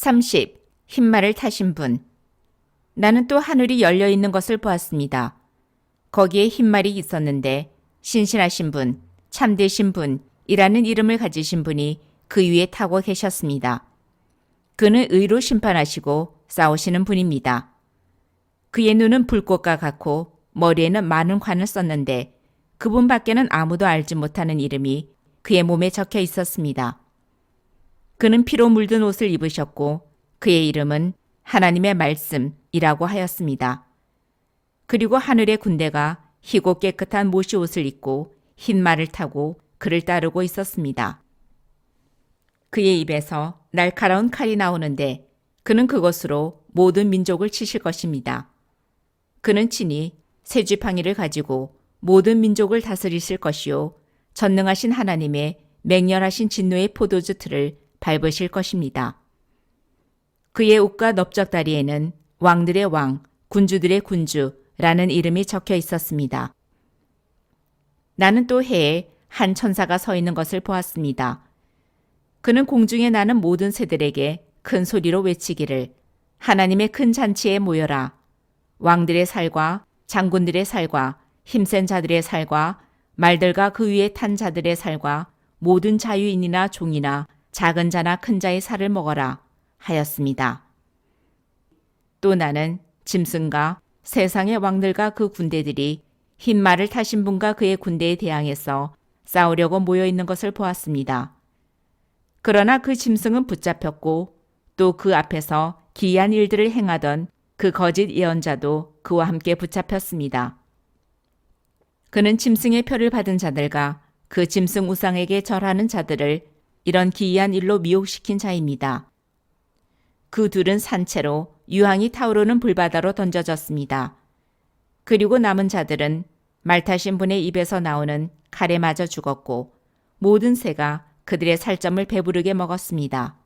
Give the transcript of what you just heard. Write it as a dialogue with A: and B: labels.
A: 30. 흰말을 타신 분. 나는 또 하늘이 열려 있는 것을 보았습니다. 거기에 흰말이 있었는데 신신하신 분, 참되신 분이라는 이름을 가지신 분이 그 위에 타고 계셨습니다. 그는 의로 심판하시고 싸우시는 분입니다. 그의 눈은 불꽃과 같고 머리에는 많은 관을 썼는데 그분 밖에는 아무도 알지 못하는 이름이 그의 몸에 적혀 있었습니다. 그는 피로 물든 옷을 입으셨고 그의 이름은 하나님의 말씀이라고 하였습니다. 그리고 하늘의 군대가 희고 깨끗한 모시 옷을 입고 흰 말을 타고 그를 따르고 있었습니다. 그의 입에서 날카로운 칼이 나오는데 그는 그것으로 모든 민족을 치실 것입니다. 그는 친히 새쥐팡이를 가지고 모든 민족을 다스리실 것이요 전능하신 하나님의 맹렬하신 진노의 포도주 틀을 밟으실 것입니다. 그의 옷과 넓적다리에는 왕들의 왕, 군주들의 군주라는 이름이 적혀 있었습니다. 나는 또 해에 한 천사가 서 있는 것을 보았습니다. 그는 공중에 나는 모든 새들에게 큰 소리로 외치기를 하나님의 큰 잔치에 모여라. 왕들의 살과 장군들의 살과 힘센 자들의 살과 말들과 그 위에 탄 자들의 살과 모든 자유인이나 종이나 작은 자나 큰 자의 살을 먹어라 하였습니다. 또 나는 짐승과 세상의 왕들과 그 군대들이 흰 말을 타신 분과 그의 군대에 대항해서 싸우려고 모여 있는 것을 보았습니다. 그러나 그 짐승은 붙잡혔고 또 그 앞에서 기이한 일들을 행하던 그 거짓 예언자도 그와 함께 붙잡혔습니다. 그는 짐승의 표를 받은 자들과 그 짐승 우상에게 절하는 자들을 이런 기이한 일로 미혹시킨 자입니다. 그 둘은 산채로 유황이 타오르는 불바다로 던져졌습니다. 그리고 남은 자들은 말 타신 분의 입에서 나오는 칼에 맞아 죽었고 모든 새가 그들의 살점을 배부르게 먹었습니다.